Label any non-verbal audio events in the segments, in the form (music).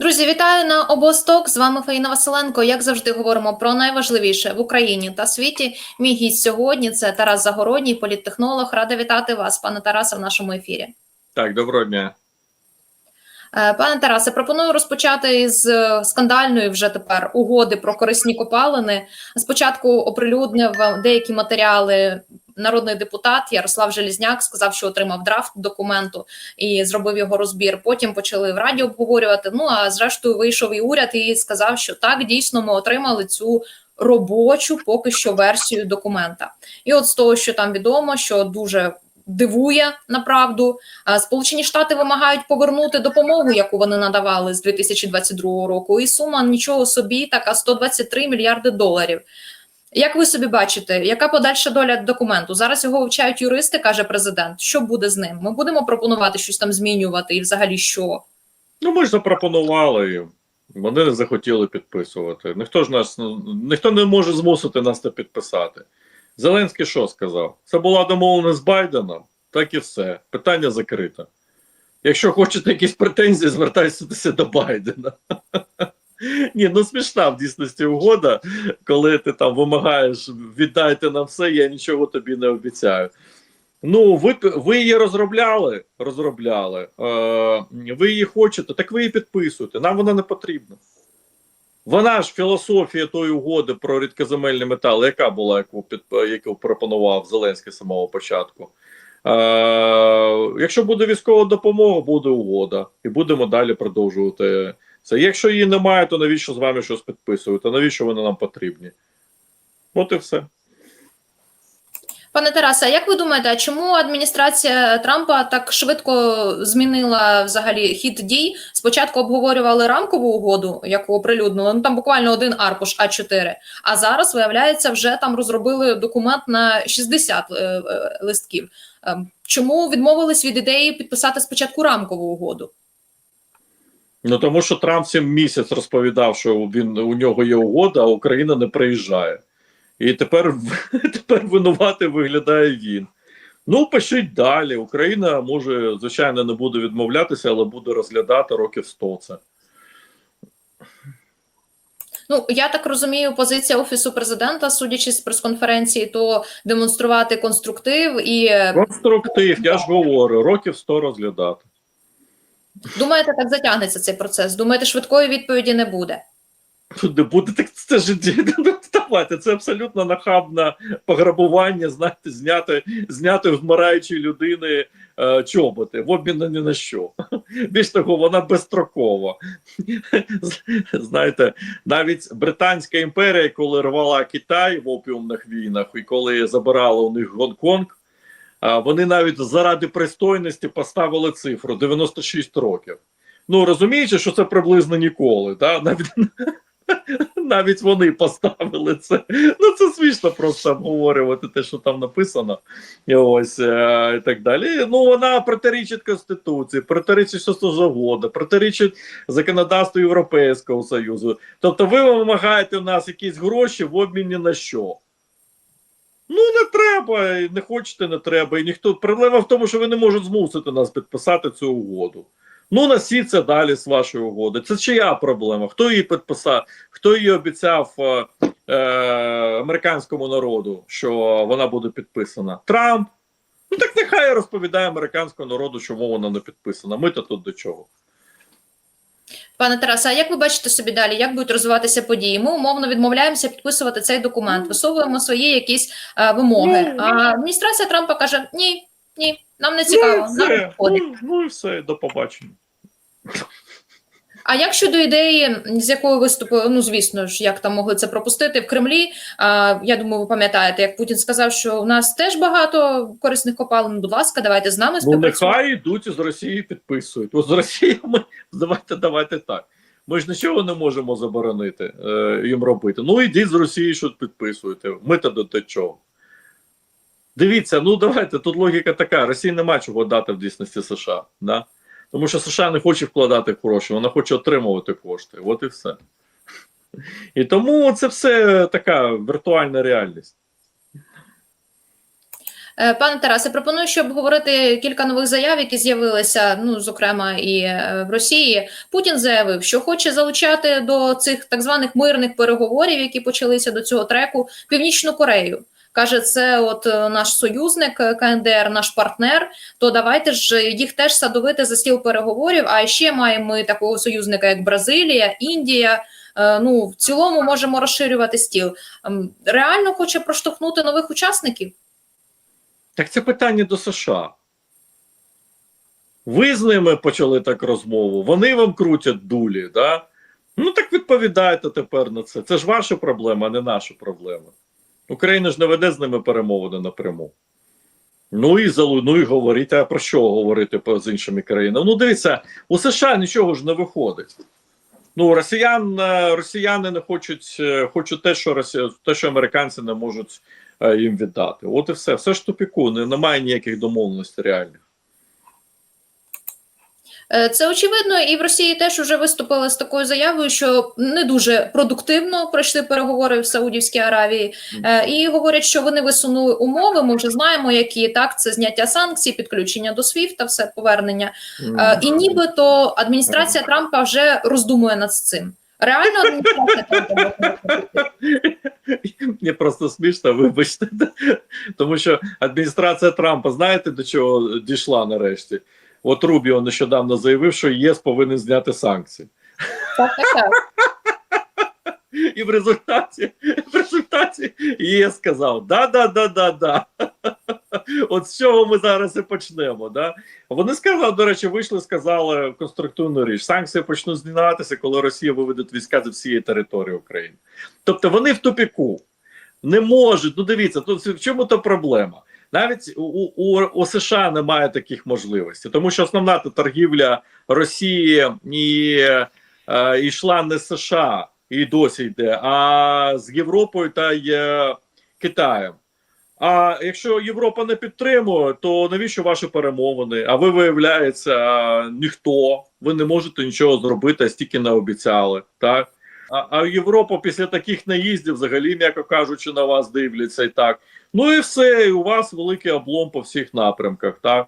Друзі, вітаю на обосток. З вами Фаїна Василенко. Як завжди, говоримо про найважливіше в Україні та світі. Мій гість сьогодні це Тарас Загородній, політтехнолог. Рада вітати вас, пане Тарасе, в нашому ефірі. Так, доброго дня. Е, Пане Тарасе, пропоную розпочати з е, скандальної вже тепер угоди про корисні копалини. Спочатку оприлюднив деякі матеріали народний депутат Ярослав Желізняк, сказав, що отримав драфт документу і зробив його розбір. Потім почали в раді обговорювати. Ну а зрештою вийшов і уряд і сказав, що так дійсно ми отримали цю. Робочу поки що версію документа, і от з того, що там відомо, що дуже дивує направду. Сполучені Штати вимагають повернути допомогу, яку вони надавали з 2022 року. І сума нічого собі, така 123 мільярди доларів. Як ви собі бачите, яка подальша доля документу? Зараз його вивчають юристи, каже президент. Що буде з ним? Ми будемо пропонувати щось там змінювати, і взагалі що? Ну, ми ж запропонували. Вони не захотіли підписувати. Ніхто ж нас ну, ніхто не може змусити нас це підписати. Зеленський що сказав? Це була домовлена з Байденом, так і все. Питання закрите. Якщо хочете якісь претензії, звертайтеся до Байдена. (laughs) (laughs) Ні, ну смішна в дійсності угода, коли ти там вимагаєш віддайте нам все, я нічого тобі не обіцяю. Ну, ви, ви її розробляли, розробляли. Е, ви її хочете, так ви її підписуєте. Нам вона не потрібна. Вона ж філософія тої угоди про рідкоземельні метали, яка була, яку під яку пропонував Зеленський з самого початку. Е, якщо буде військова допомога, буде угода, і будемо далі продовжувати це. Якщо її немає, то навіщо з вами щось підписувати? Навіщо вони нам потрібні? От і все. Пане Тарасе, а як ви думаєте, чому адміністрація Трампа так швидко змінила взагалі хід дій? Спочатку обговорювали рамкову угоду, яку оприлюднили. Ну там буквально один аркуш А4. А зараз виявляється, вже там розробили документ на 60 е, е, листків. Е, чому відмовились від ідеї підписати спочатку рамкову угоду? Ну тому що Трамп сім місяць розповідав, що він у нього є угода, а Україна не приїжджає. І тепер (laughs) тепер винувати виглядає він. Ну, пишіть далі. Україна може, звичайно, не буде відмовлятися, але буде розглядати років 100 це. Ну, я так розумію, позиція офісу президента, судячи з прес-конференції, то демонструвати конструктив і Конструктив, я ж говорю, років 100 розглядати. Думаєте, так затягнеться цей процес? Думаєте, швидкої відповіді не буде? Не буде так це ж давайте. (laughs) Це абсолютно нахабне пограбування, знаєте, зняти зняти вмираючої людини е, чоботи в обмін на ні на що. (laughs) Більш того, вона безстрокова. (laughs) Знаєте, навіть Британська імперія, коли рвала Китай в опіумних війнах, і коли забирала у них Гонконг, вони навіть заради пристойності поставили цифру 96 років. Ну розумієте, що це приблизно ніколи, да? навіть (laughs) навіть вони поставили це. Ну це смішно просто обговорювати те, що там написано, і ось е і так далі. Ну вона протирічить Конституції, протирічить що завода, протирічить законодавству Європейського Союзу. Тобто, ви вимагаєте у нас якісь гроші в обміні на що? Ну, не треба, не хочете, не треба. І ніхто проблема в тому, що ви не можете змусити нас підписати цю угоду. Ну, носіться далі з вашої угоди. Це чия проблема? Хто її підписав? Хто її обіцяв е, е, американському народу, що вона буде підписана? Трамп. Ну так нехай розповідає американському народу, чому вона не підписана. Ми то тут до чого. Пане Тарасе, а як ви бачите собі далі, як будуть розвиватися події? Ми умовно відмовляємося підписувати цей документ, висовуємо свої якісь а, вимоги. А адміністрація Трампа каже: ні, ні, нам не цікаво, ну, нам не все. Ну, ну і все, до побачення. А як щодо ідеї, з якою виступили, ну звісно ж, як там могли це пропустити в Кремлі? А, я думаю, ви пам'ятаєте, як Путін сказав, що у нас теж багато корисних копалин. Будь ласка, давайте з нами Ну, нехай йдуть із Росії підписують. От з Росії ми (laughs) давайте, давайте так. Ми ж нічого не можемо заборонити е, їм робити. Ну ідіть з Росії, що підписуєте. Ми то до чого. Дивіться, ну давайте тут логіка така: Росії нема чого дати в дійсності США. Да? Тому що США не хоче вкладати гроші, вона хоче отримувати кошти. От і все. І тому це все така віртуальна реальність. Е, Пане Тарасе, пропоную, щоб обговорити кілька нових заяв, які з'явилися, ну зокрема і е, в Росії. Путін заявив, що хоче залучати до цих так званих мирних переговорів, які почалися до цього треку, Північну Корею. Каже, це от е, наш союзник е, КНДР, наш партнер. То давайте ж їх теж садовити за стіл переговорів. А ще маємо ми такого союзника, як Бразилія, Індія. Е, Ну в цілому можемо розширювати стіл. Ем, Реально хоче проштовхнути нових учасників. Так це питання до США. Ви з ними почали так розмову, вони вам крутять дулі, да? Ну так відповідайте тепер на це. Це ж ваша проблема, а не наша проблема. Україна ж не веде з ними перемовини напряму. Ну і ну і говорити, а про що говорити з іншими країнами? Ну, дивіться, у США нічого ж не виходить. Ну, росіян, е, росіяни не хочуть, е, хочуть те, що росія, те, що американці не можуть е, їм віддати. От і все. Все ж тупіку, не, немає ніяких домовленостей реальних. Е, Це очевидно, і в Росії теж вже виступили з такою заявою, що не дуже продуктивно пройшли переговори в Саудівській Аравії, Е, і говорять, що вони висунули умови. Ми вже знаємо, які так це зняття санкцій, підключення до SWIFT, все повернення. Е, І нібито адміністрація Трампа вже роздумує над цим. Реально адміністрація Трампа? (laughs) Мені просто смішно, вибачте. (laughs) Тому що адміністрація Трампа, знаєте, до чого дійшла нарешті? От Рубіо нещодавно заявив, що ЄС повинен зняти санкції. так, так, так. (laughs) І в результаті, в результаті ЄС сказав: да, да, да, да, да. (laughs) От з чого ми зараз і почнемо. Да? Вони сказали, до речі, вийшли, сказали конструктивну річ. Санкції почнуть зніматися, коли Росія виведе війська з всієї території України. Тобто вони в тупіку. Не можуть. Ну дивіться, тут в чому то проблема? Навіть у, у, у США немає таких можливостей, тому що основна торгівля Росії і е, йшла не США і досі йде, а з Європою та е, Китаєм. А якщо Європа не підтримує, то навіщо ваші перемовини? А ви, виявляється, ніхто, ви не можете нічого зробити, а стільки не обіцяли. Так? А, а Європа після таких наїздів, взагалі, м'яко кажучи, на вас дивляться і так. Ну і все, і у вас великий облом по всіх напрямках, так?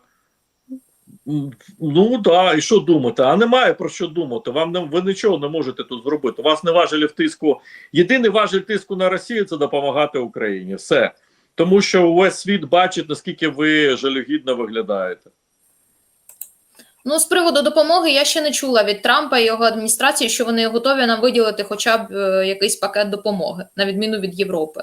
Ну так, і що думати? А немає про що думати. Вам не ви нічого не можете тут зробити. У вас не важелі в тиску. Єдиний важель тиску на Росію це допомагати Україні. Все. Тому що увесь світ бачить, наскільки ви жалюгідно виглядаєте. Ну, з приводу допомоги я ще не чула від Трампа і його адміністрації, що вони готові нам виділити хоча б е, якийсь пакет допомоги, на відміну від Європи.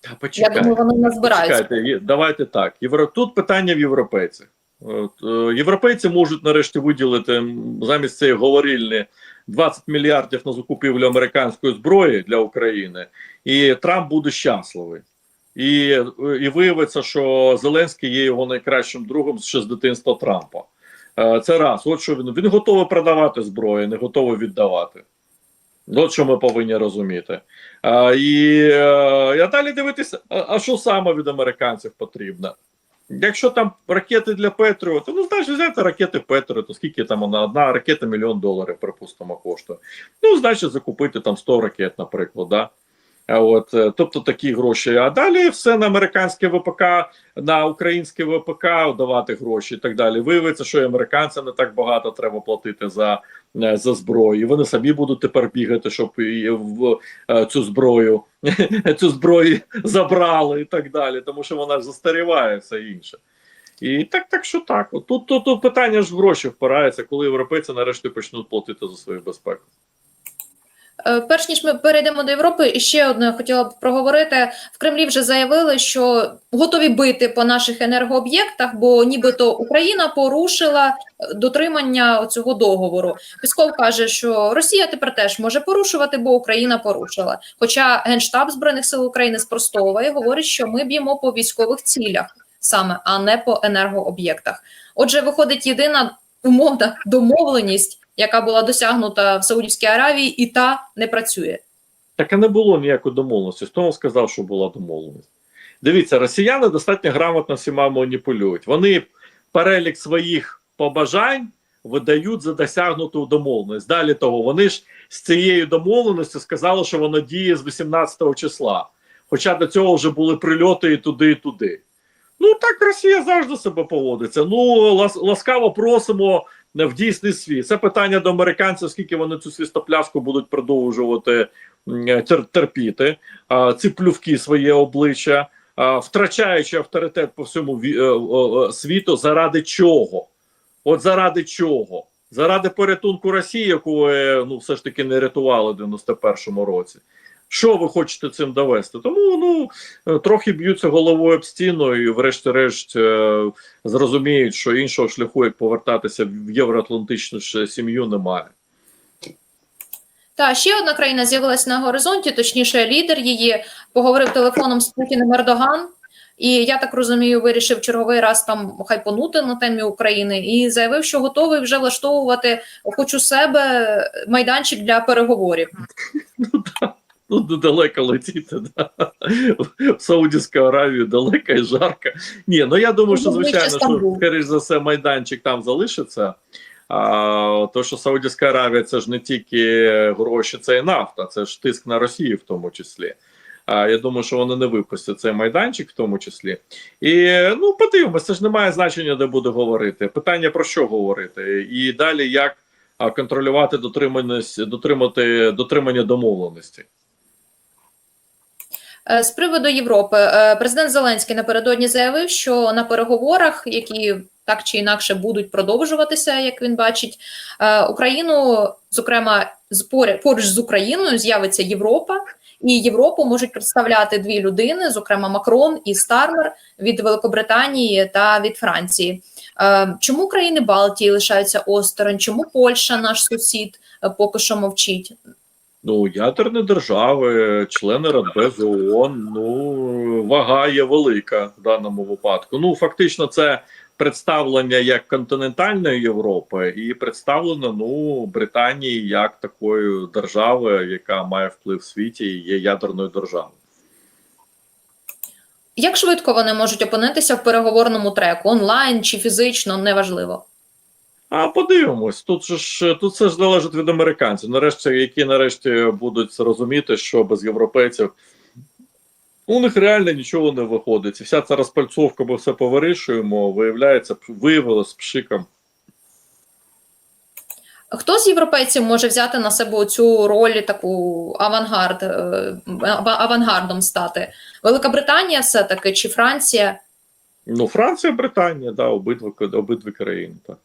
Та Я думаю, вони не збираються. Почекайте, давайте так. Тут питання в європейцях. От, е, європейці можуть нарешті виділити замість цієї говорільні 20 мільярдів на закупівлю американської зброї для України, і Трамп буде щасливий. І, е, і виявиться, що Зеленський є його найкращим другом ще з дитинства Трампа. Е, Це раз. От що він він готовий продавати зброю, не готовий віддавати. От що ми повинні розуміти. А, і, е, а далі дивитися, а, а що саме від американців потрібно. Якщо там ракети для Петріота, ну значить взяти ракети Петріота, скільки там вона, одна ракета мільйон доларів, припустимо, коштує. Ну, значить, закупити там 100 ракет, наприклад. Да? А От, е, тобто такі гроші. А далі все на американське ВПК, на українське ВПК давати гроші і так далі. Виявиться, що і американцям не так багато треба платити за, е, за зброю. Вони самі будуть тепер бігати, щоб і в е, цю зброю (laughs) цю зброю забрали і так далі, тому що вона застаріває все інше. І так, так що так. Тут, тут, тут питання ж в гроші впирається, коли європейці нарешті почнуть платити за свою безпеку. Е, Перш ніж ми перейдемо до Європи, ще одне хотіла б проговорити. В Кремлі вже заявили, що готові бити по наших енергооб'єктах, бо нібито Україна порушила е, дотримання цього договору. Пісков каже, що Росія тепер теж може порушувати, бо Україна порушила. Хоча Генштаб збройних сил України спростовує, говорить, що ми б'ємо по військових цілях саме, а не по енергооб'єктах. Отже, виходить єдина умовна домовленість, яка була досягнута в Саудівській Аравії, і та не працює. Так і не було ніякої домовленості. Хто сказав, що була домовленість? Дивіться, росіяни достатньо грамотно всіма маніпулюють. Вони перелік своїх побажань видають за досягнуту домовленість. Далі того, вони ж з цією домовленістю сказали, що воно діє з 18 числа. Хоча до цього вже були прильоти і туди, і туди. Ну так Росія завжди себе поводиться. Ну ласкаво просимо в дійсний світ. Це питання до американців, скільки вони цю свістопляшку будуть продовжувати терпіти, а, ці плювки своє обличчя, втрачаючи авторитет по всьому е, е, е, світу. Заради чого? От заради чого? Заради порятунку Росії, яку ну все ж таки не рятували в 91-му році. Що ви хочете цим довести? Тому ну е, трохи б'ються головою об стіну і, врешті-решт, е, зрозуміють, що іншого шляху, як повертатися в євроатлантичну сім'ю, немає. Та ще одна країна з'явилась на горизонті, точніше, лідер її поговорив телефоном з Путіним Ердоган. І я так розумію, вирішив черговий раз там хайпонути на темі України і заявив, що готовий вже влаштовувати, хоч у себе майданчик для переговорів. Ну, далеко летіти, да. в Саудівську Аравію далеко і жарко. Ні, ну я думаю, що Ну, звичайно, що скоріш за все, майданчик там залишиться. А, то, що Саудівська Аравія це ж не тільки гроші, це і нафта, це ж тиск на Росію в тому числі. А, я думаю, що вони не випустять цей майданчик в тому числі. І ну, подивимося, це ж не має значення, де буде говорити. Питання про що говорити. І далі як контролювати дотриманість, дотримати дотримання домовленості. Е, З приводу Європи, е, президент Зеленський напередодні заявив, що на переговорах, які так чи інакше будуть продовжуватися, як він бачить, е, Україну, зокрема, поруч з Україною з'явиться Європа, і Європу можуть представляти дві людини, зокрема Макрон і Стармер від Великобританії та від Франції. Чому країни Балтії лишаються осторонь? Чому Польща, наш сусід, поки що мовчить? Ну, ядерні держави, члени Радбезу ООН, ну, вага є велика в даному випадку. Ну, фактично, це представлення як континентальної Європи і представлено ну, Британії як такої держави, яка має вплив в світі і є ядерною державою. Як швидко вони можуть опинитися в переговорному треку онлайн чи фізично, неважливо. А подивимось, тут же ж тут все ж залежить від американців. Нарешті, які нарешті будуть розуміти, що без європейців у них реально нічого не виходить. І вся ця розпальцовка, ми все повирішуємо, виявляється, виявилось пшиком. Хто з європейців може взяти на себе цю роль таку авангард, е, авангардом стати? Велика Британія все-таки чи Франція? Ну, Франція, Британія, да, обидва обидві країни. Так.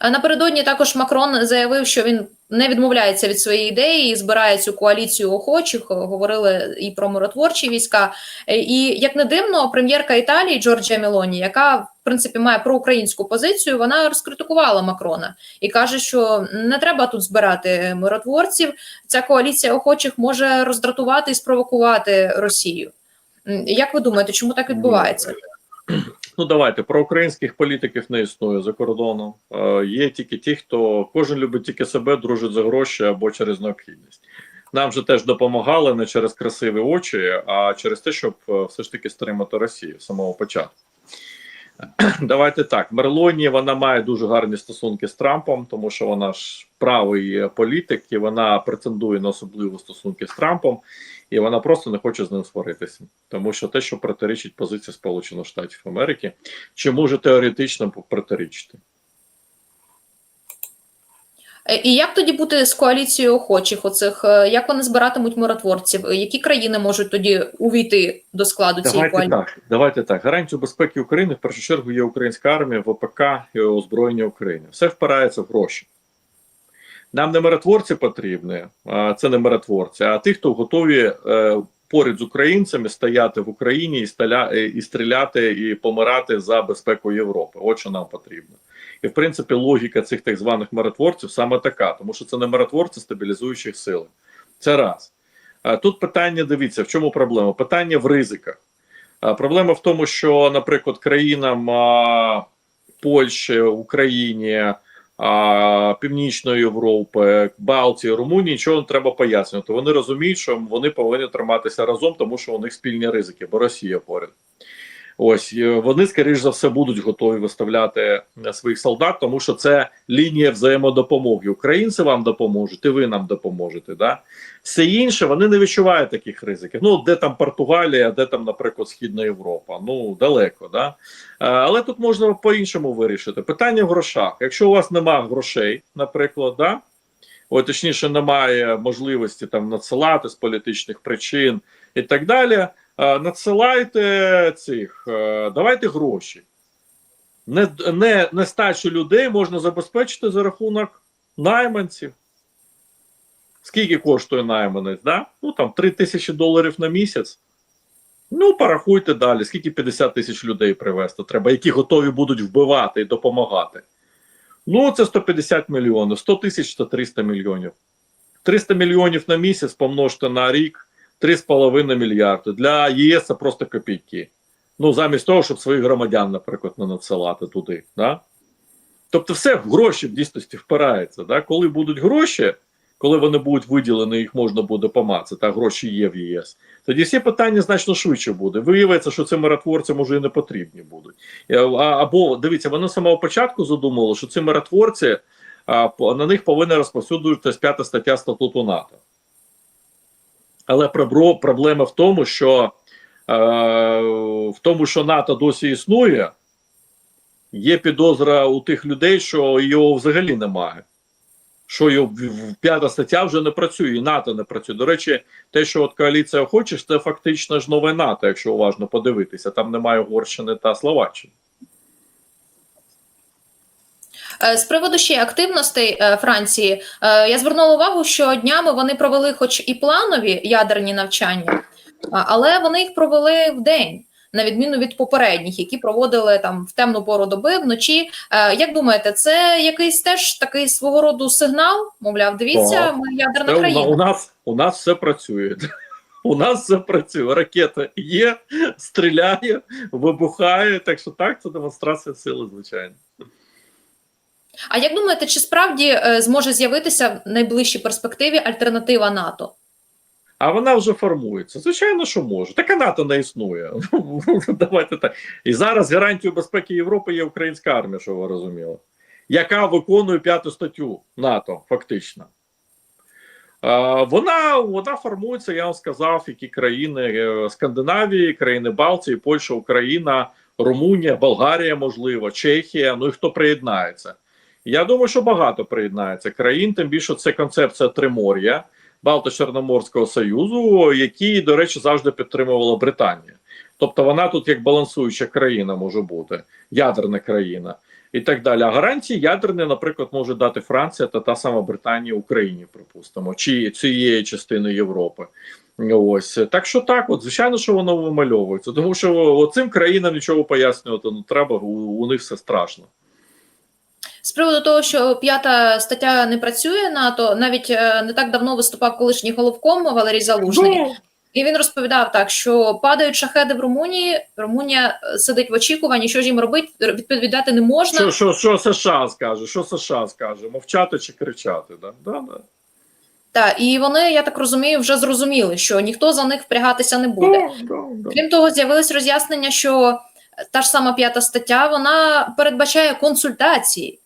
Е, Напередодні також Макрон заявив, що він не відмовляється від своєї ідеї і збирає цю коаліцію охочих. Е, Говорили і про миротворчі війська. Е, І як не дивно, прем'єрка Італії Джорджія Мелоні, яка в принципі має проукраїнську позицію, вона розкритикувала Макрона і каже, що не треба тут збирати миротворців. Ця коаліція охочих може роздратувати і спровокувати Росію. Як ви думаєте, чому так відбувається? Ну, давайте про українських політиків не існує за кордоном. Е, є тільки ті, хто кожен любить тільки себе, дружить за гроші або через необхідність. Нам же теж допомагали не через красиві очі, а через те, щоб е, все ж таки стримати Росію з самого початку. (clears throat) Давайте так. Мерлоні вона має дуже гарні стосунки з Трампом, тому що вона ж правий політик, і вона претендує на особливі стосунки з Трампом, і вона просто не хоче з ним сваритися. Тому що те, що протирічить позиції Сполучених Штатів Америки, чи може теоретично протирічити? Е, І як тоді бути з коаліцією охочих? Оцих е, як вони збиратимуть миротворців? Е, Які країни можуть тоді увійти до складу цієї Давайте коаліції? так. Давайте так. Гарантію безпеки України в першу чергу є українська армія, ВПК і озброєння України. Все впирається в гроші. Нам не миротворці потрібні, це не миротворці, а ті, хто готові е, поряд з українцями стояти в Україні і, сталя, е, і стріляти і помирати за безпеку Європи. От що нам потрібно. І в принципі логіка цих так званих миротворців саме така, тому що це не миротворці стабілізуючих сил. Це раз. Тут питання: дивіться, в чому проблема? Питання в ризиках. Проблема в тому, що, наприклад, країнам Польщі, Україні, Північної Європи, Балтії, Румунії нічого не треба пояснювати. Вони розуміють, що вони повинні триматися разом, тому що у них спільні ризики, бо Росія поряд. Ось е, вони, скоріш за все, будуть готові виставляти е, своїх солдат, тому що це лінія взаємодопомоги. Українці вам допоможуть, і ви нам допоможете. Да? Все інше вони не відчувають таких ризиків. Ну, де там Португалія, де там, наприклад, Східна Європа. Ну далеко, да. Е, Але тут можна по-іншому вирішити. Питання в грошах. Якщо у вас немає грошей, наприклад, да. Ой, точніше, немає можливості там надсилати з політичних причин і так далі. Е, Надсилайте цих, е, давайте гроші. Не, не, нестачу людей можна забезпечити за рахунок найманців. Скільки коштує найманець? Да? Ну там 3 тисячі доларів на місяць. Ну, порахуйте далі, скільки 50 тисяч людей привезти треба, які готові будуть вбивати і допомагати. Ну, це 150 мільйонів, 100 тисяч це 300 мільйонів. 300 мільйонів на місяць помножте на рік 3,5 мільярди. Для ЄС це просто копійки. Ну, замість того, щоб своїх громадян, наприклад, не надсилати туди. Да? Тобто, все в гроші в дійсності впирається. Да? Коли будуть гроші, коли вони будуть виділені, їх можна буде помацати, а гроші є в ЄС. Тоді всі питання значно швидше буде. Виявиться, що цим миротворцям уже і не потрібні будуть. Е, Або дивіться, вони самого початку задумали, що ці миротворці на них повинна розповсюджуватися п'ята стаття статуту НАТО. Але проблема в тому, що е, в тому, що НАТО досі існує, є підозра у тих людей, що його взагалі немає. Що його п'ята стаття вже не працює, і НАТО не працює. До речі, те, що от коаліція хоче, це фактично ж нове НАТО, якщо уважно подивитися. Там немає Угорщини та Словаччини. Е, З приводу ще активностей е, Франції, е, я звернула увагу, що днями вони провели, хоч і планові ядерні навчання, але вони їх провели в день, на відміну від попередніх, які проводили там в темну пору доби вночі. Е, Як думаєте, це якийсь теж такий свого роду сигнал? Мовляв, дивіться, ми ядерна у, країна. у нас у нас все працює. (laughs) У нас все працює. Ракета є, (laughs) стріляє, вибухає. Так що так, це демонстрація сили, звичайно. А як думаєте, чи справді е, зможе з'явитися в найближчій перспективі альтернатива НАТО? А вона вже формується. Звичайно, що може. Така НАТО не існує. (laughs) Давайте так. І зараз гарантією безпеки Європи є українська армія, що ви розуміли, яка виконує п'яту статтю НАТО, фактично. Вона, вона формується, я вам сказав, які країни е, Скандинавії, країни Балтії, Польща, Україна, Румунія, Болгарія, можливо, Чехія. Ну і хто приєднається. Я думаю, що багато приєднається країн, тим більше це концепція Тримор'я, Балто-Чорноморського Союзу, який, до речі, завжди підтримувала Британія. Тобто вона тут як балансуюча країна може бути, ядерна країна і так далі. А гарантії ядерні, наприклад, може дати Франція та та сама Британія Україні, припустимо, чи цієї частини Європи. Ось так що так, от звичайно, що воно вимальовується, тому що цим країнам нічого пояснювати не треба, у, у них все страшно. З приводу того, що п'ята стаття не працює НАТО, навіть е, не так давно виступав колишній головком Валерій Залужний, Ну, і він розповідав так, що падають шахеди в Румунії. Румунія е, сидить в очікуванні, що ж їм робити, відповідати не можна. Що, що, що США скаже? Що США скаже? Мовчати чи кричати? Да? Да, да. Та і вони, я так розумію, вже зрозуміли, що ніхто за них впрягатися не буде. Да, да, да. Крім того, з'явилось роз'яснення, що та ж сама п'ята стаття вона передбачає консультації.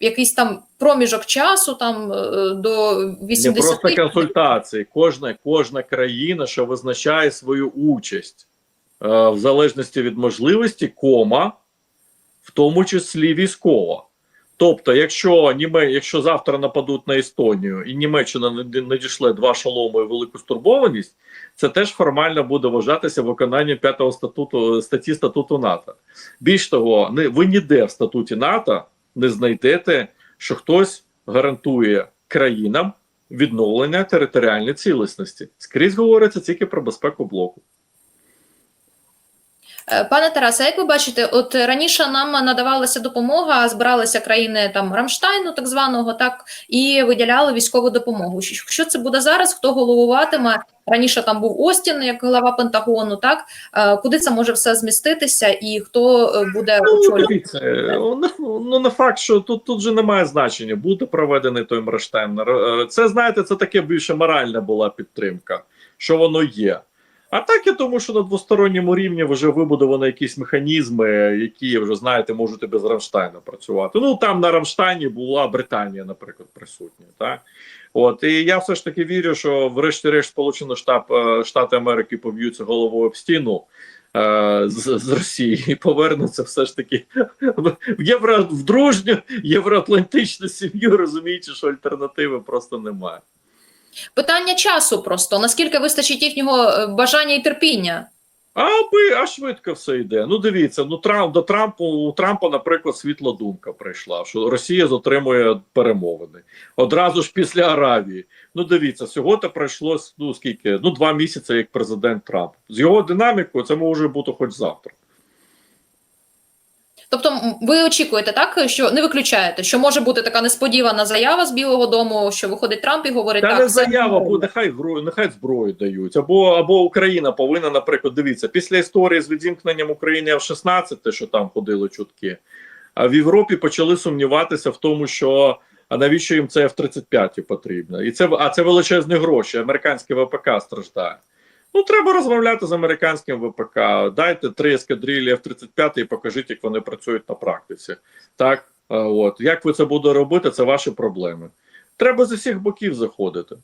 Якийсь там проміжок часу, там е, до Не просто консультації. Кожна, кожна країна, що визначає свою участь е, в залежності від можливості, кома, в тому числі військова. Тобто, якщо Німе, якщо завтра нападуть на Естонію і Німеччина надішле два шоломи і велику стурбованість, це теж формально буде вважатися виконанням п'ятого статуту статті статуту НАТО. Більш того, не ви ніде в статуті НАТО не знайдете, що хтось гарантує країнам відновлення територіальної цілісності. Скрізь говориться тільки про безпеку блоку. Е, Пане Тарасе, як ви бачите, от раніше нам надавалася допомога, збиралися країни там Рамштайну, так званого, так і виділяли військову допомогу. Що що це буде зараз? Хто головуватиме? Раніше там був Остін як глава Пентагону. Так Е, куди це може все зміститися, і хто е, буде Ну, очолювати? е, ну не факт, що тут, тут же немає значення, буде проведений той Мрештайн. Це знаєте, це таке більше моральна була підтримка, що воно є. А так я думаю, що на двосторонньому рівні вже вибудовані якісь механізми, які вже знаєте, можуть і без Рамштайна працювати. Ну там на Рамштайні була Британія, наприклад, присутня. Так от і я все ж таки вірю, що врешті-решт Сполучені е, Штати Америки поб'ються головою об стіну. е, З, з Росії і повернуться все ж таки в євро в дружню євроатлантичну сім'ю, розуміючи, що альтернативи просто немає. Питання часу просто наскільки вистачить їхнього е, бажання і терпіння. А би, а швидко все йде. Ну дивіться, ну Трамп до Трампу у Трампа, наприклад, світла думка прийшла, що Росія затримує перемовини одразу ж після Аравії. Ну дивіться, всього то пройшло ну скільки? Ну два місяці як президент Трамп. З його динамікою це може бути хоч завтра. Тобто, ви очікуєте, так що не виключаєте, що може бути така несподівана заява з Білого Дому, що виходить Трамп і говорить Та так. не заява, бо нехай гро- нехай зброю дають. Або або Україна повинна, наприклад, дивіться, після історії з відімкненням України F-16, те, що там ходили чутки, а в Європі почали сумніватися в тому, що а навіщо їм це F-35 потрібно? І це а це величезні гроші. Американське ВПК страждає. Ну, треба розмовляти з американським ВПК. Дайте три ескадрилі F-35 і покажіть, як вони працюють на практиці. Так, от як ви це будете робити, це ваші проблеми. Треба з усіх боків заходити.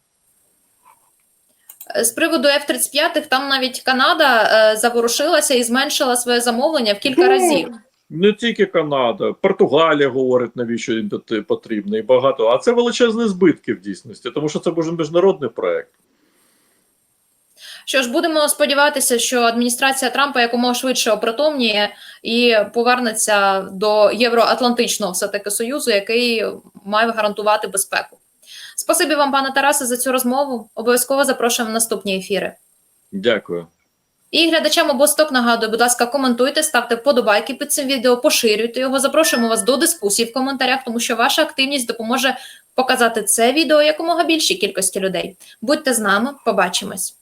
З приводу F-35, там навіть Канада е, заворушилася і зменшила своє замовлення в кілька Ну, разів. Не тільки Канада, Португалія говорить, навіщо їм потрібно, і багато. А це величезні збитки в дійсності, тому що це буде міжнародний проект. Що ж, будемо сподіватися, що адміністрація Трампа якомога швидше опритомніє і повернеться до Євроатлантичного все таки союзу, який має гарантувати безпеку. Спасибі вам, пане Тарасе, за цю розмову. Обов'язково запрошуємо в наступні ефіри. Дякую. І глядачам обосток нагадую, будь ласка, коментуйте, ставте вподобайки під цим відео, поширюйте його. Запрошуємо вас до дискусії в коментарях, тому що ваша активність допоможе показати це відео якомога більшій кількості людей. Будьте з нами, побачимось.